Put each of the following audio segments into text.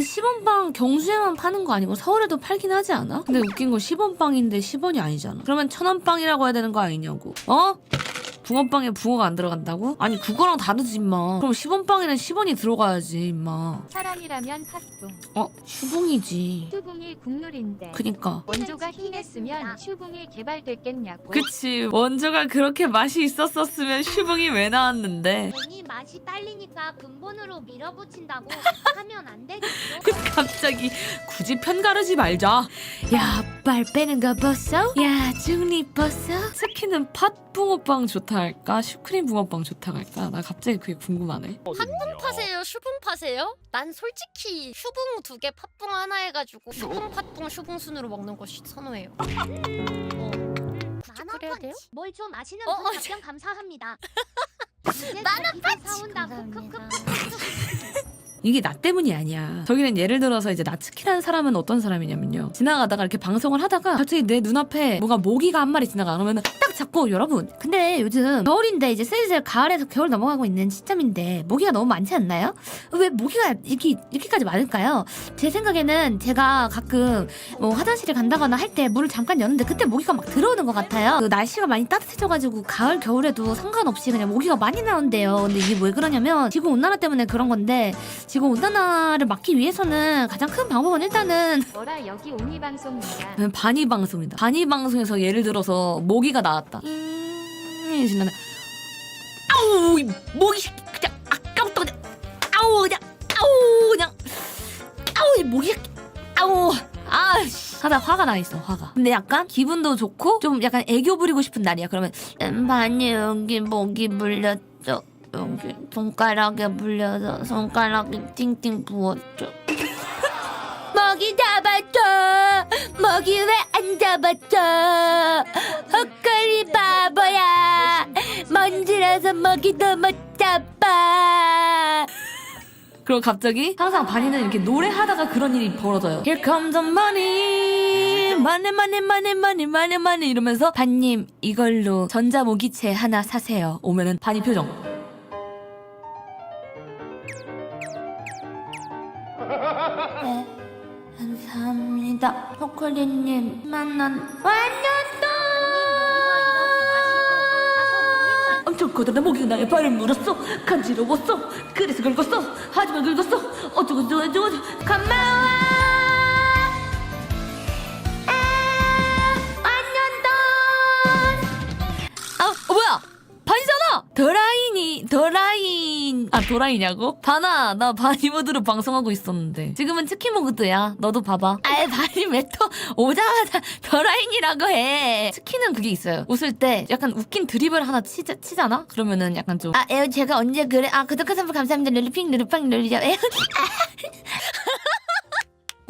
근데 10원빵 경주에만 파는 거 아니고 서울에도 팔긴 하지 않아? 근데 웃긴 건 10원빵인데 10원이 아니잖아. 그러면 1000원빵이라고 해야 되는 거 아니냐고. 어? 붕어빵에 붕어가 안 들어간다고? 아니 그거랑 다르지 임마. 그럼 10원빵에는 10원이 들어가야지 임마. 사람이라면 팥붕, 어? 슈붕이지. 슈붕이 국룰인데 그니까. 원조가 힘냈으면 슈붕이 개발됐겠냐고. 그치 원조가 그렇게 맛이 있었었으면 슈붕이 왜 나왔는데 괜히 맛이 딸리니까 근본으로 밀어붙인다고 하면 안 되겠죠? 그 갑자기 굳이 편가르지 말자 야 빨 빼는 거 봤어? 야 중립 봤어? 스키는 팥 붕어빵 좋다 할까? 슈크림 붕어빵 좋다 할까? 나 갑자기 그게 궁금하네 팥붕 파세요? 슈붕 파세요? 난 솔직히 슈붕 두 개, 팥붕 하나 해가지고 슈붕, 팥붕, 슈붕 순으로 먹는 거 시- 선호해요. 어. 그래야 돼요? 뭘 좀 아시는 어, 분 어, 답변 감사합니다. 사온다. 감사합니다. 이게 나 때문이 아니야 저기는 예를 들어서 이제 나츠키라는 사람은 어떤 사람이냐면요 지나가다가 이렇게 방송을 하다가 갑자기 내 눈앞에 뭔가 모기가 한 마리 지나가 그러면 딱 잡고 여러분 근데 요즘 겨울인데 이제 슬슬 가을에서 겨울 넘어가고 있는 시점인데 모기가 너무 많지 않나요? 왜 모기가 이렇게 이렇게까지 많을까요? 제 생각에는 제가 가끔 뭐 화장실에 간다거나 할때 물을 잠깐 여는데 그때 모기가 막 들어오는 것 같아요. 그 날씨가 많이 따뜻해져가지고 가을 겨울에도 상관없이 그냥 모기가 많이 나온대요. 근데 이게 왜 그러냐면 지구 온난화 때문에 그런 건데 지구 온난화를 막기 위해서는 가장 큰 방법은 일단은 뭐라 여기 옹이 방송이야. 반이 방송이다. 반이 방송에서 예를 들어서 모기가 나왔다. 음, 지나다. 아우 이 새끼 그냥 아까부터 그냥 아우 그냥 아우 그냥 아우 이 새끼 아우 아 씨 하다 화가 나 있어 화가. 근데 약간 기분도 좋고 좀 약간 애교 부리고 싶은 날이야. 그러면 음, 반이 여기 모기 물렸죠. 여기 손가락에 물려서 손가락에 띵띵 부었죠. 먹이 잡았죠. 먹이 왜 안 잡았죠? 먹이도 못 잡아. 그리고 갑자기 항상 반이는 이렇게 노래하다가 그런 일이 벌어져요. Here comes the money, money, money, money, money, money, money 이러면서 반님 이걸로 전자모기채 하나 사세요. 오면은 반이 표정. 네, 감사합니다. 초콜릿님 만난 완전 커다란 모기가 나의 발을 물었어. 간지러웠어. 그래서 긁었어. 하지만 긁었어. 어쩌고 저쩌고 저쩌고. 고마워 도라이냐고? 반아 나 바니 모드로 방송하고 있었는데. 지금은 치킨 모드야. 너도 봐봐. 아이 바니 왜또 오자마자 더라인이라고 해. 치킨은 그게 있어요. 웃을 때 약간 웃긴 드립을 하나 치, 치잖아? 그러면은 약간 좀아 에어 제가 언제 그래? 아 구독한 선물 감사합니다. 룰루핑 룰루팡 룰루죠 에어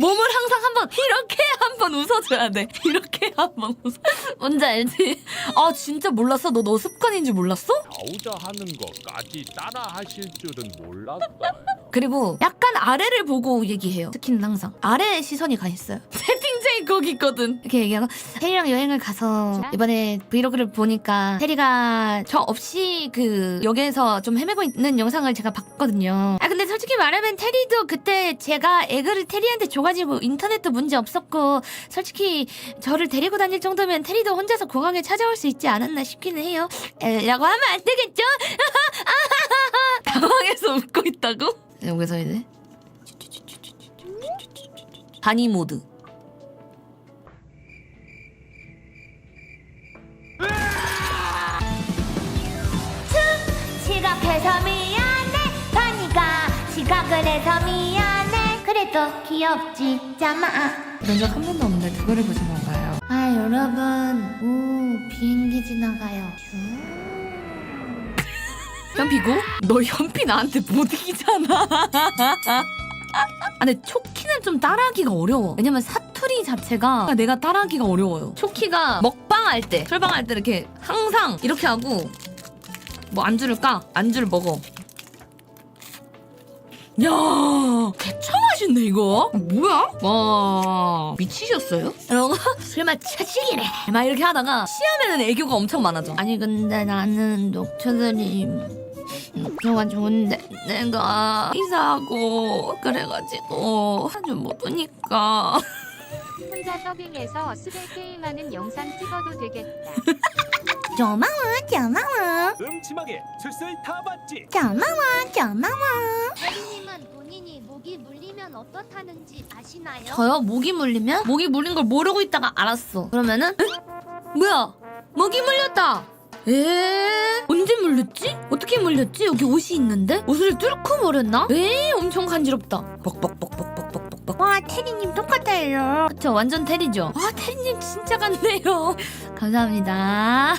몸을 항상 한번 이렇게 한번 웃어줘야 돼. 이렇게 한번 웃어. 뭔지 알지? 아 진짜 몰랐어. 너 너 습관인 줄 몰랐어? 나오자 하는 것까지 따라 하실 줄은 몰랐어요. 그리고 약간 아래를 보고 얘기해요. 스키는 항상 아래에 시선이 가 있어요. 거기 있거든. 이렇게 얘기하고 테리랑 여행을 가서 이번에 브이로그를 보니까 테리가 저 없이 그 역에서 좀 헤매고 있는 영상을 제가 봤거든요. 아 근데 솔직히 말하면 테리도 그때 제가 에그를 테리한테 줘가지고 인터넷도 문제 없었고 솔직히 저를 데리고 다닐 정도면 테리도 혼자서 공항에 찾아올 수 있지 않았나 싶기는 해요. 에, 라고 하면 안 되겠죠? 당황해서 웃고 있다고? 여기서 이제 바니 모드 해서 미안해 바니가 지각을 해서 미안해 그래도 귀엽지 짜마 이런 적 한 번도 없는데 그거를 보신 건가요? 아 여러분 오 비행기 지나가요 현피고? 너 현피 나한테 못 이기잖아 아, 근데 초키는 좀 따라하기가 어려워. 왜냐면 사투리 자체가 내가 따라하기가 어려워요. 초키가 먹방할 때, 술방할 때 이렇게 항상 이렇게 하고 뭐 안주를 까, 안주를 먹어. 야, 맛있네 이거. 뭐야? 와, 미치셨어요? 이러고 술맛 처지기래. 막 이렇게 하다가 시험에는 애교가 엄청 많아져. 아니 근데 나는 녹초드림 저가 좋은데 내가 이사하고 그래가지고 자주 못 보니까 혼자 더빙해서 스벨 게임하는 영상 찍어도 되겠다. 고마워 고마워 음침하게 술술 다 봤지. 고마워 고마워 대리님은 본인이 목이 물리면 어떻다는지 아시나요? 저요? 모기 물리면? 모기 물린 걸 모르고 있다가 알았어 그러면은 에? 뭐야 모기 물렸다 에 언제 물렸지? 어떻게 물렸지? 여기 옷이 있는데? 옷을 뚫고 물렸나? 에 엄청 간지럽다 뻑뻑뻑뻑뻑뻑뻑뻑 와 테리님 똑같아요 그쵸 완전 테리죠 와 테리님 진짜 같네요 감사합니다